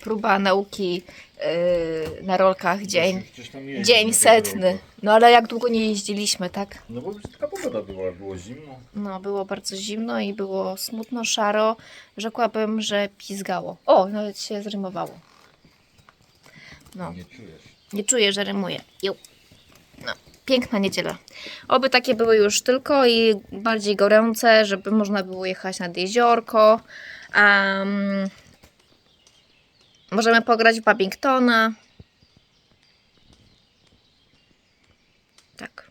próba nauki yy, na rolkach dzień. Tam jeździć Dzień na tych setny. No ale jak długo nie jeździliśmy, tak? No bo taka pogoda była, było zimno. No, było bardzo zimno i było smutno, szaro. Rzekłabym, że pizgało. O, nawet się zrymowało. No, Nie czujesz. nie czuję, że rymuje. Ju. No, piękna niedziela. Oby takie były już tylko i bardziej gorące, żeby można było jechać nad jeziorko. Um, możemy pograć w Babingtona. Tak.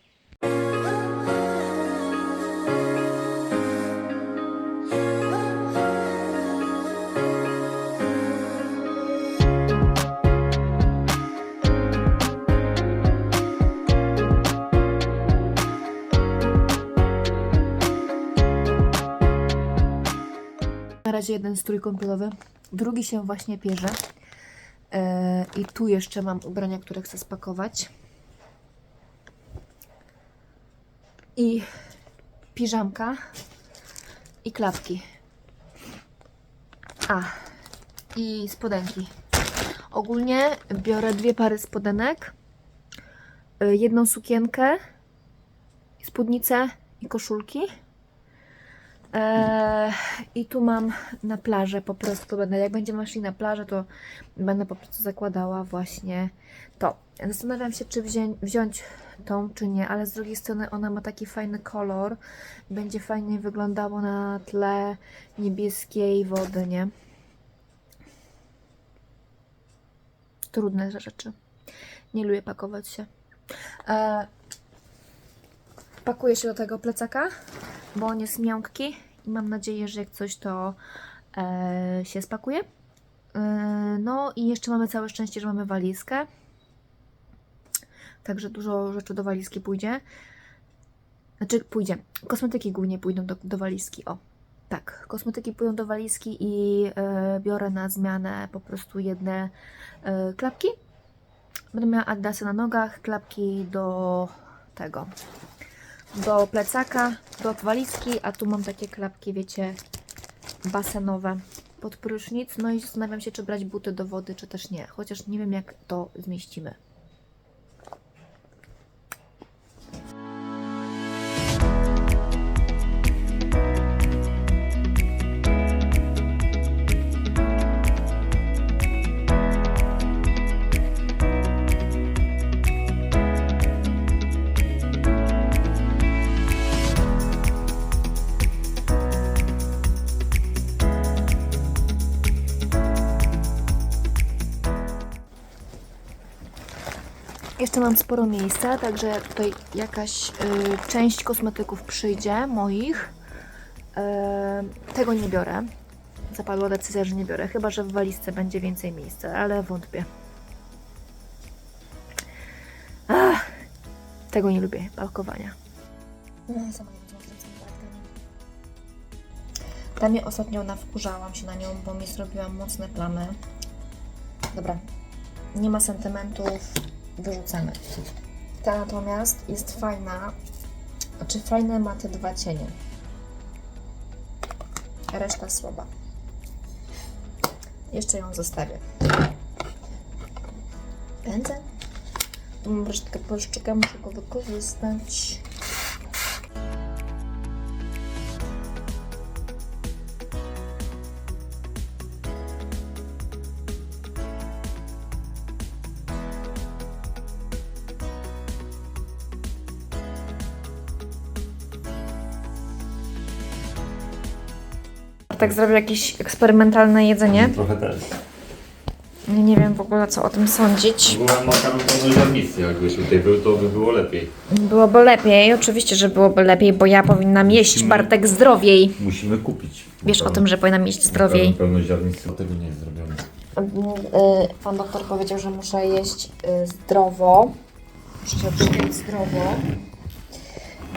Na razie jeden strój kąpielowy, drugi się właśnie pierze. E, I tu jeszcze mam ubrania, które chcę spakować. I piżamka i klapki. A, i spodenki. Ogólnie biorę dwie pary spodenek, y, jedną sukienkę, spódnicę i koszulki. Eee, I tu mam na plażę po prostu będę, jak będziemy szli na plażę, to będę po prostu zakładała właśnie to. Zastanawiam się, czy wzię wziąć tą, czy nie, ale z drugiej strony ona ma taki fajny kolor, będzie fajnie wyglądało na tle niebieskiej wody, nie? Trudne rzeczy. Nie lubię pakować się. Eee, pakuję się do tego plecaka bo on jest miękki i mam nadzieję, że jak coś to e, się spakuje. E, no i jeszcze mamy całe szczęście, że mamy walizkę. Także dużo rzeczy do walizki pójdzie. Znaczy pójdzie. Kosmetyki głównie pójdą do, do walizki. O, tak. Kosmetyki pójdą do walizki i e, biorę na zmianę po prostu jedne e, klapki. Będę miała adidasy na nogach, klapki do tego, do plecaka, do walizki, a tu mam takie klapki, wiecie, basenowe pod prysznic. No i zastanawiam się, czy brać buty do wody, czy też nie. Chociaż nie wiem, jak to zmieścimy. Mam sporo miejsca, także tutaj jakaś y, część kosmetyków przyjdzie, moich. Y, tego nie biorę. Zapadła decyzja, że nie biorę, chyba że w walizce będzie więcej miejsca, ale wątpię. Ach, tego nie lubię, pakowania. Ta mnie ostatnio nawkurzałam się na nią, bo mi zrobiłam mocne plamy. Dobra, nie ma sentymentów, wyrzucamy. Ta natomiast jest fajna, znaczy fajne ma te dwa cienie. Reszta słaba. Jeszcze ją zostawię. Pędzę. Mam resztkę muszę go wykorzystać. Tak zrobił jakieś eksperymentalne jedzenie. Trochę też. Nie wiem w ogóle co o tym sądzić. Byłem makaron jakbyś tutaj był, to by było lepiej. Byłoby lepiej, oczywiście, że byłoby lepiej, bo ja powinnam jeść Musimy- Bartek zdrowiej. Musimy kupić. Wiesz o tym, że powinnam jeść zdrowiej. Pełnoziarnisty, tego nie jest zrobione. Pan doktor powiedział, że muszę jeść y, zdrowo. Muszę się odżywiać zdrowo.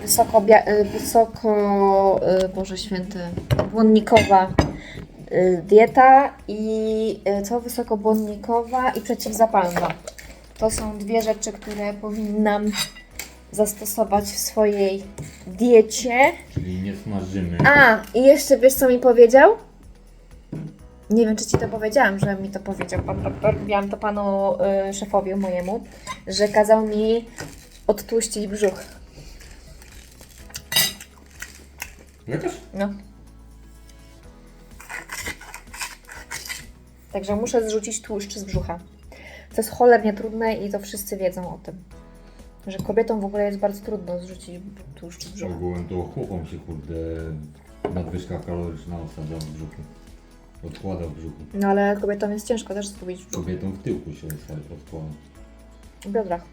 Wysoko, y, wysoko y, Boże Święty, błonnikowa y, dieta i co? Wysokobłonnikowa i przeciwzapalna. To są dwie rzeczy, które powinnam zastosować w swojej diecie. Czyli nie smażymy. A, i jeszcze wiesz co mi powiedział? Nie wiem, czy ci to powiedziałam, że mi to powiedział pan doktor. Mówiłam to panu y, szefowi mojemu, że kazał mi odtłuścić brzuch. Lekarz? No. Także muszę zrzucić tłuszcz z brzucha. To jest cholernie trudne i to wszyscy wiedzą o tym. Że kobietom w ogóle jest bardzo trudno zrzucić tłuszcz z brzucha. Ogółem to chłopom się kurde nadwyżka kaloryczna osadza w brzuchu. Odkłada w brzuchu. No ale kobietom jest ciężko też zgubić w brzuchu. Kobietom w tyłku się odkłada. W biodrach.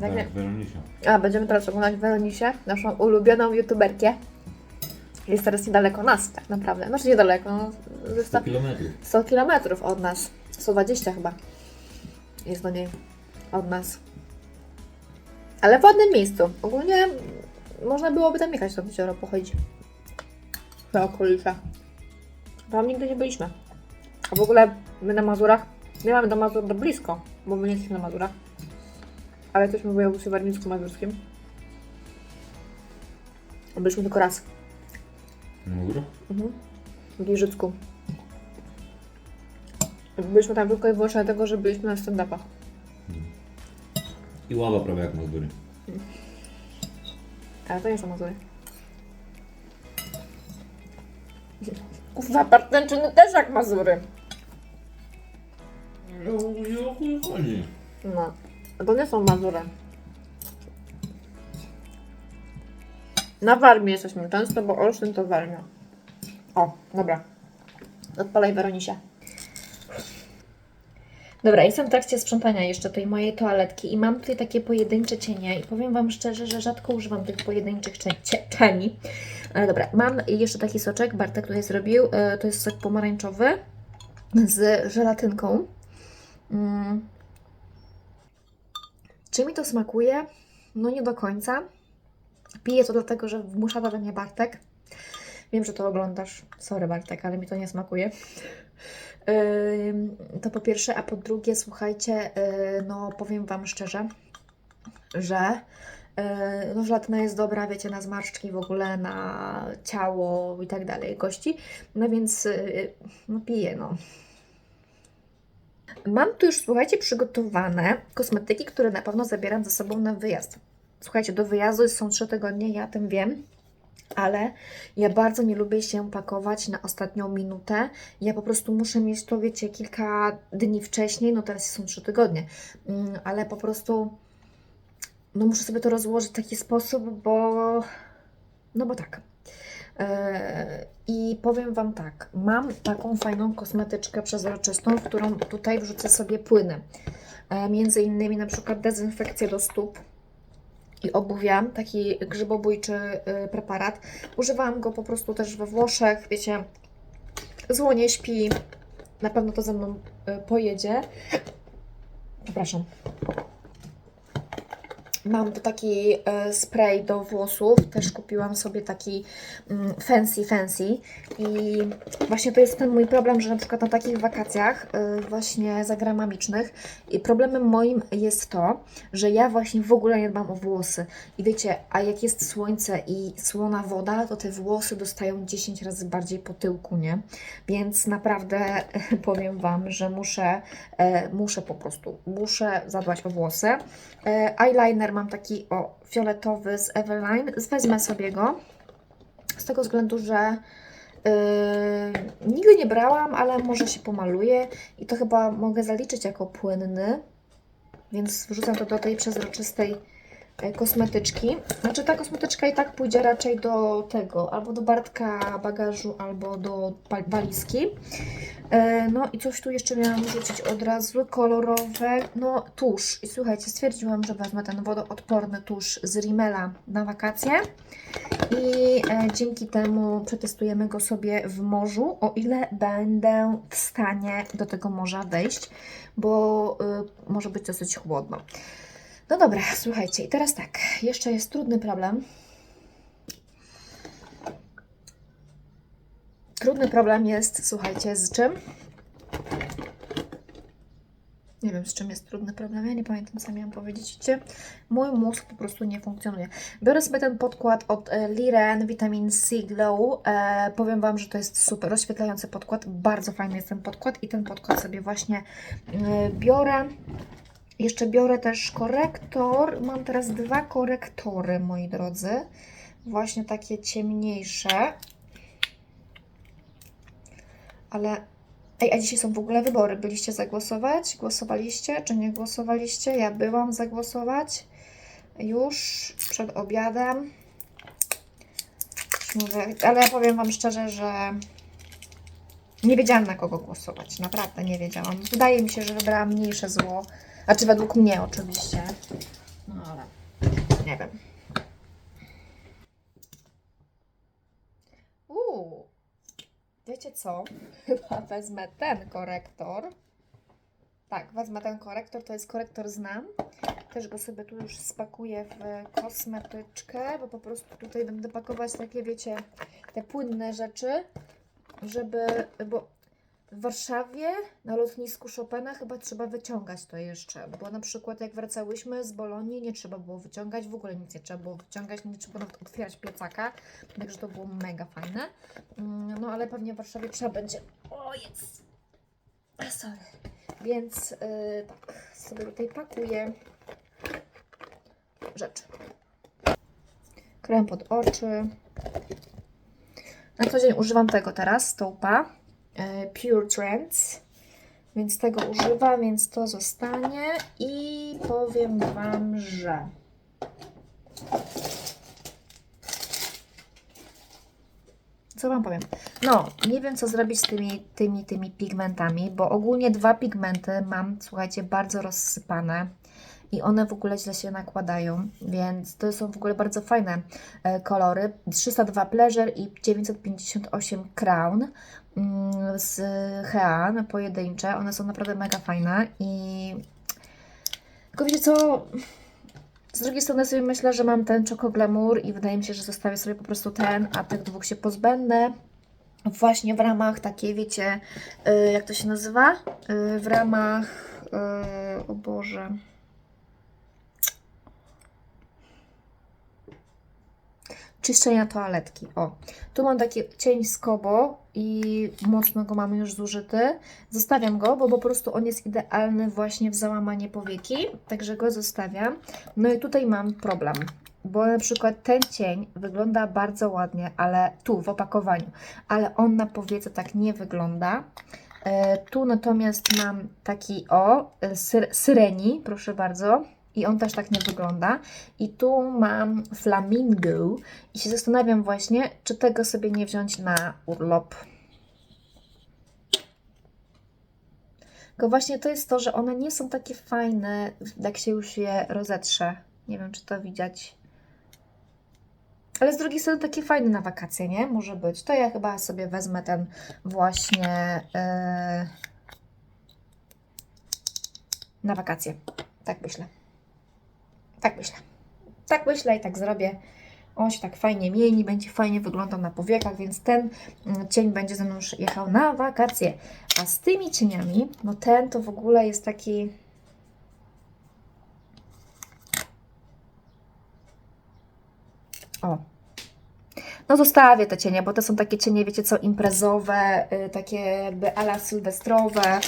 Tak, Tak, Weronisia. A, będziemy teraz oglądać Weronisie, naszą ulubioną youtuberkę. Jest teraz niedaleko nas, tak naprawdę. Znaczy niedaleko, no, ze 100, 100 kilometrów. 100 kilometrów od nas. 120 chyba jest do niej od nas. Ale w ładnym miejscu. Ogólnie można byłoby tam jechać do jezioro pochodzić. Na okolice. Tam nigdy nie byliśmy. A w ogóle my na Mazurach, nie mamy do Mazur do blisko, bo my nie jesteśmy na Mazurach. Ale jesteśmy w województwie warmińsko-mazurskim. Byliśmy tylko raz. Mugro? Mhm. W Giżycku. Byliśmy tam tylko i wyłącznie dlatego, że byliśmy na stand-upach. I ława prawie jak Mazury. Ale to nie są Mazury. Kurwa, partęczyny też jak Mazury. No, o chuj chodzi. No. To nie są Mazury. Na Warmii jesteśmy często, bo Olsztyn to Warmia. O, dobra. Odpalaj Weronisie. Dobra, jestem w trakcie sprzątania jeszcze tej mojej toaletki i mam tutaj takie pojedyncze cienie i powiem Wam szczerze, że rzadko używam tych pojedynczych cie- cie- cieni. Ale dobra, mam jeszcze taki soczek, Bartek tutaj zrobił, e, to jest sok pomarańczowy z żelatynką. Czy mi to smakuje? No nie do końca. Piję to dlatego, że wmusza do mnie Bartek. Wiem, że to oglądasz. Sorry Bartek, ale mi to nie smakuje. To po pierwsze, a po drugie, słuchajcie, yy, no powiem Wam szczerze, że yy, no, żelatyna jest dobra, wiecie, na zmarszczki w ogóle, na ciało i tak dalej, kości. No więc yy, no piję, no. Mam tu już, słuchajcie, przygotowane kosmetyki, które na pewno zabieram ze sobą na wyjazd. Słuchajcie, do wyjazdu są trzy tygodnie, ja tym wiem, ale ja bardzo nie lubię się pakować na ostatnią minutę. Ja po prostu muszę mieć to, wiecie, kilka dni wcześniej, no teraz są trzy tygodnie, Mm, ale po prostu no muszę sobie to rozłożyć w taki sposób, bo no bo tak. Eee, I powiem Wam tak, mam taką fajną kosmetyczkę przezroczystą, w którą tutaj wrzucę sobie płyny. E, między innymi na przykład dezynfekcję do stóp i obuwia, taki grzybobójczy y, preparat. Używałam go po prostu też we Włoszech, wiecie, zło nie śpi, na pewno to ze mną y, pojedzie. Przepraszam. Mam tu taki e, spray do włosów, też kupiłam sobie taki mm, fancy fancy i właśnie to jest ten mój problem, że na przykład na takich wakacjach e, właśnie zagranicznych i problemem moim jest to, że ja właśnie w ogóle nie dbam o włosy i wiecie, a jak jest słońce i słona woda, to te włosy dostają 10 razy bardziej po tyłku, nie? Więc naprawdę powiem Wam, że muszę, e, muszę po prostu, muszę zadbać o włosy. E, mam taki o fioletowy z Eveline. Wezmę sobie go z tego względu, że e, nigdy nie brałam, ale może się pomaluję i to chyba mogę zaliczyć jako płynny. Więc wrzucam to do tej przezroczystej kosmetyczki. Znaczy ta kosmetyczka i tak pójdzie raczej do tego, albo do Bartka bagażu, albo do wa- walizki. E, No i coś tu jeszcze miałam rzucić od razu, kolorowe, no tusz. I słuchajcie, stwierdziłam, że wezmę ten wodoodporny tusz z Rimmela na wakacje i e, dzięki temu przetestujemy go sobie w morzu, o ile będę w stanie do tego morza wejść, bo y, może być dosyć chłodno. No dobra, słuchajcie, i teraz tak, jeszcze jest trudny problem. Trudny problem jest, słuchajcie, z czym? Nie wiem, z czym jest trudny problem. Ja nie pamiętam, co miałam powiedzieć. Widzicie? Mój mózg po prostu nie funkcjonuje. Biorę sobie ten podkład od e, Liren Vitamin C Glow. E, powiem Wam, że to jest super rozświetlający podkład. Bardzo fajny jest ten podkład i ten podkład sobie właśnie e, biorę. Jeszcze biorę też korektor. Mam teraz dwa korektory, moi drodzy. Właśnie takie ciemniejsze. Ale Ej, a dzisiaj są w ogóle wybory. Byliście zagłosować? Głosowaliście czy nie głosowaliście? Ja byłam zagłosować już przed obiadem. Mówię, ale ja powiem Wam szczerze, że nie wiedziałam na kogo głosować. Naprawdę nie wiedziałam. Wydaje mi się, że wybrałam mniejsze zło. Znaczy według mnie oczywiście. No ale nie wiem. Uuu. Wiecie co? Chyba wezmę ten korektor. Tak, wezmę ten korektor. To jest korektor Znam. Też go sobie tu już spakuję w kosmetyczkę, bo po prostu tutaj będę pakować takie, wiecie, te płynne rzeczy, żeby, bo w Warszawie na lotnisku Chopina chyba trzeba wyciągać to jeszcze, bo na przykład jak wracałyśmy z Bolonii, nie trzeba było wyciągać, w ogóle nic nie trzeba było wyciągać, nie trzeba nawet otwierać plecaka, także to było mega fajne. Mm, No ale pewnie w Warszawie trzeba będzie... O, jest! A, Sorry. Więc yy, tak, sobie tutaj pakuję rzeczy. Krem pod oczy. Na co dzień używam tego teraz, stołpa. E, Pure Trends. Więc tego używam, więc to zostanie. I powiem Wam, że co Wam powiem? No, nie wiem co zrobić z tymi, tymi, tymi pigmentami, bo ogólnie dwa pigmenty mam, słuchajcie, bardzo rozsypane i one w ogóle źle się nakładają, więc to są w ogóle bardzo fajne e, kolory. 302 Pleasure i 958 Crown mm, z Hean, pojedyncze. One są naprawdę mega fajne i tylko wiecie co... Z drugiej strony sobie myślę, że mam ten Choco Glamour i wydaje mi się, że zostawię sobie po prostu ten, a tych dwóch się pozbędę. Właśnie w ramach takiej, wiecie, y, jak to się nazywa? Y, w ramach, o Boże, czyszczenia toaletki. O, tu mam taki cień z Kobo i mocno go mamy już zużyty. Zostawiam go, bo po prostu on jest idealny właśnie w załamanie powieki, także go zostawiam. No i tutaj mam problem, bo na przykład ten cień wygląda bardzo ładnie, ale tu w opakowaniu, ale on na powiece tak nie wygląda. E, tu natomiast mam taki o, syr, syreni, proszę bardzo. I on też tak nie wygląda. I tu mam flamingo i się zastanawiam właśnie, czy tego sobie nie wziąć na urlop. Tylko właśnie to jest to, że one nie są takie fajne, jak się już je rozetrze. Nie wiem, czy to widać. Ale z drugiej strony takie fajne na wakacje, nie? Może być. To ja chyba sobie wezmę ten właśnie yy, na wakacje. Tak myślę. Tak myślę. Tak myślę i tak zrobię. On się tak fajnie mieni, będzie fajnie wyglądał na powiekach, więc ten mm, cień będzie ze mną już jechał na wakacje. A z tymi cieniami, no ten to w ogóle jest taki... O. No zostawię te cienie, bo to są takie cienie, wiecie co, imprezowe, y, takie jakby ala sylwestrowe.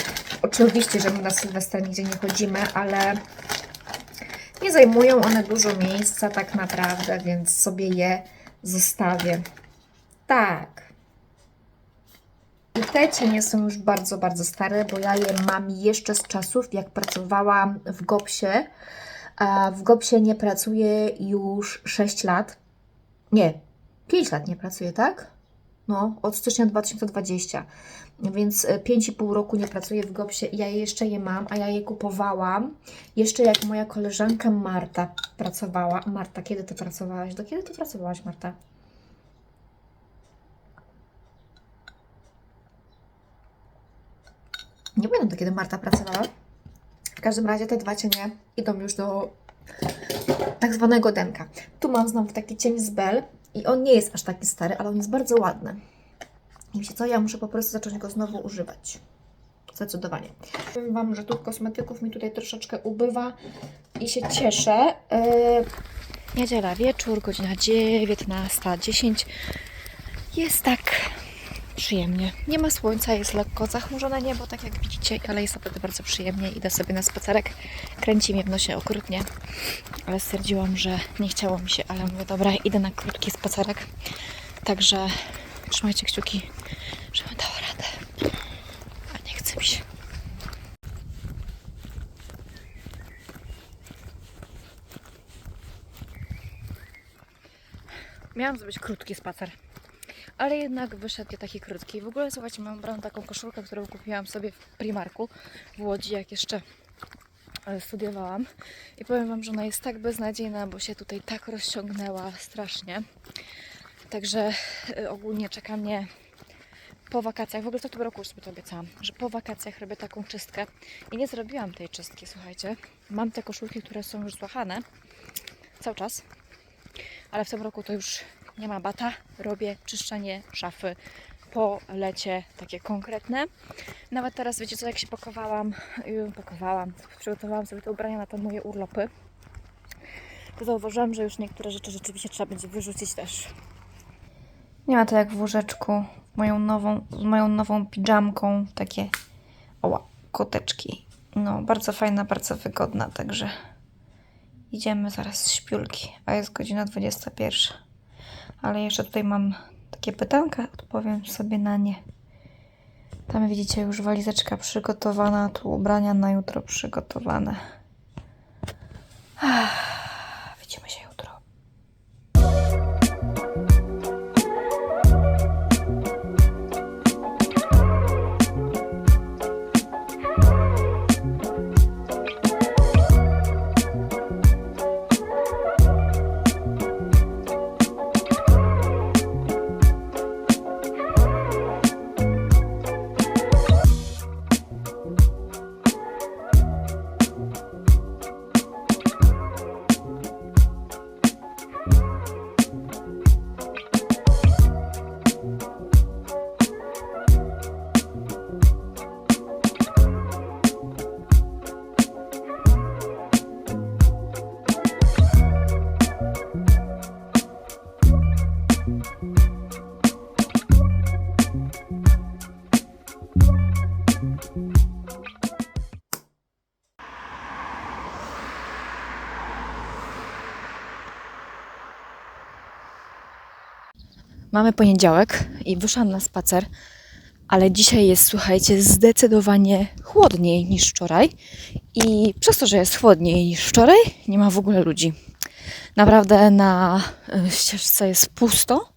Oczywiście, że my na Sylwestra nigdzie nie chodzimy, ale nie zajmują one dużo miejsca tak naprawdę, więc sobie je zostawię. Tak. I te cienie są już bardzo, bardzo stare, bo ja je mam jeszcze z czasów, jak pracowałam w GOPSie. W GOPSie nie pracuję już 6 lat. Nie, 5 lat nie pracuję, tak? No, od stycznia 2020. Więc e, 5,5 roku nie pracuję w GOPSie i ja jeszcze je mam, a ja je kupowałam jeszcze jak moja koleżanka Marta pracowała. Marta, kiedy ty pracowałaś? Do kiedy ty pracowałaś, Marta? Nie pamiętam, do kiedy Marta pracowała. W każdym razie te dwa cienie idą już do tak zwanego denka. Tu mam znowu taki cień z Bell i on nie jest aż taki stary, ale on jest bardzo ładny. I wiecie co, ja muszę po prostu zacząć go znowu używać. Zdecydowanie. Powiem Wam, że tu kosmetyków mi tutaj troszeczkę ubywa i się cieszę. Yy, niedziela wieczór, godzina 19.10. Jest tak przyjemnie. Nie ma słońca, jest lekko zachmurzone niebo, tak jak widzicie, ale jest naprawdę bardzo przyjemnie. Idę sobie na spacerek. Kręci mnie w nosie okrutnie, ale stwierdziłam, że nie chciało mi się, ale mówię, dobra, idę na krótki spacerek. Także trzymajcie kciuki, żebym dała radę. A nie chce mi się. Miałam zrobić krótki spacer, ale jednak wyszedł taki krótki. W ogóle słuchajcie, mam brałam taką koszulkę, którą kupiłam sobie w Primarku w Łodzi, jak jeszcze e, studiowałam. I powiem Wam, że ona jest tak beznadziejna, bo się tutaj tak rozciągnęła strasznie. Także e, ogólnie czeka mnie po wakacjach, w ogóle to w tym roku już sobie to obiecałam, że po wakacjach robię taką czystkę i nie zrobiłam tej czystki, słuchajcie. Mam te koszulki, które są już złachane cały czas, ale w tym roku to już nie ma bata. Robię czyszczenie szafy po lecie, takie konkretne. Nawet teraz, wiecie co, jak się pakowałam, yy, pakowałam, przygotowałam sobie te ubrania na te moje urlopy, to zauważyłam, że już niektóre rzeczy rzeczywiście trzeba będzie wyrzucić też. Nie ma to jak w łóżeczku, moją nową, z moją nową piżamką, takie oła, koteczki. No, bardzo fajna, bardzo wygodna, także idziemy zaraz z śpiulki, a jest godzina 21. Ale jeszcze tutaj mam takie pytanka, odpowiem sobie na nie. Tam widzicie już walizeczka przygotowana, tu ubrania na jutro przygotowane. Ah, Mamy poniedziałek i wyszłam na spacer, ale dzisiaj jest, słuchajcie, zdecydowanie chłodniej niż wczoraj. I przez to, że jest chłodniej niż wczoraj, nie ma w ogóle ludzi. Naprawdę na y, ścieżce jest pusto.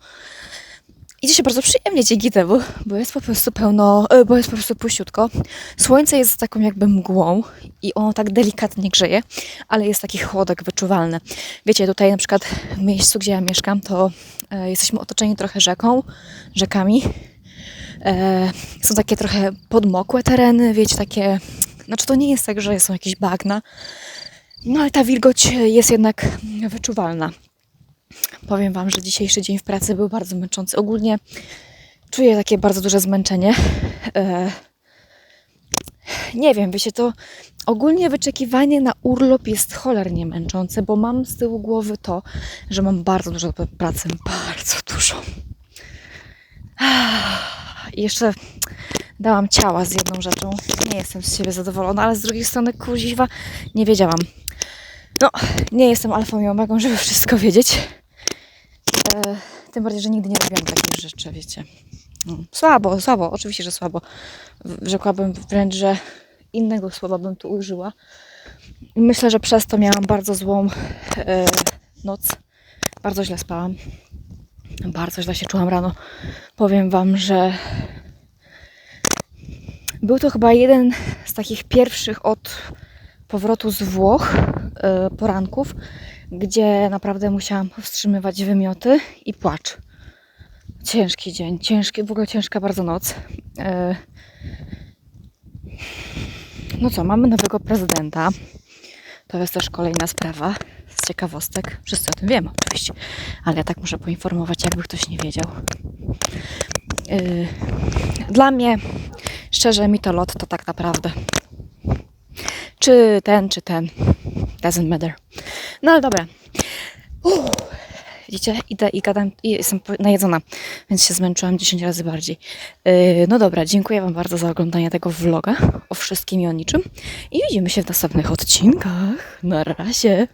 Idzie się bardzo przyjemnie dzięki temu, bo jest po prostu pełno, y, bo jest po prostu puściutko. Słońce jest taką jakby mgłą i ono tak delikatnie grzeje, ale jest taki chłodek wyczuwalny. Wiecie, tutaj na przykład w miejscu, gdzie ja mieszkam, to e, jesteśmy otoczeni trochę rzeką, rzekami. E, są takie trochę podmokłe tereny, wiecie, takie... Znaczy to nie jest tak, że są jakieś bagna, no ale ta wilgoć jest jednak wyczuwalna. Powiem Wam, że dzisiejszy dzień w pracy był bardzo męczący. Ogólnie czuję takie bardzo duże zmęczenie. Nie wiem, wiecie, to ogólnie wyczekiwanie na urlop jest cholernie męczące, bo mam z tyłu głowy to, że mam bardzo dużo pracy, bardzo dużo. I jeszcze dałam ciała z jedną rzeczą. Nie jestem z siebie zadowolona, ale z drugiej strony, kuziwa, nie wiedziałam. No, nie jestem alfą i omegą, żeby wszystko wiedzieć. E, tym bardziej, że nigdy nie robiłam takich rzeczy, wiecie. Słabo, słabo, oczywiście, że słabo. Rzekłabym wręcz, że innego słowa bym tu użyła. Myślę, że przez to miałam bardzo złą e, noc. Bardzo źle spałam. Bardzo źle się czułam rano. Powiem Wam, że był to chyba jeden z takich pierwszych od powrotu z Włoch e, poranków, gdzie naprawdę musiałam powstrzymywać wymioty i płacz. Ciężki dzień, ciężki, w ogóle ciężka bardzo noc. E, No co, mamy nowego prezydenta. To jest też kolejna sprawa z ciekawostek. Wszyscy o tym wiemy oczywiście, ale ja tak muszę poinformować, jakby ktoś nie wiedział. Yy, Dla mnie Szczerze, mi to lot to tak naprawdę. Czy ten, czy ten. Doesn't matter. No ale dobra. Uff. Widzicie, idę i gadam, i jestem najedzona, więc się zmęczyłam 10 razy bardziej. Yy, no dobra, dziękuję Wam bardzo za oglądanie tego vloga o wszystkim i o niczym. I widzimy się w następnych odcinkach. Na razie.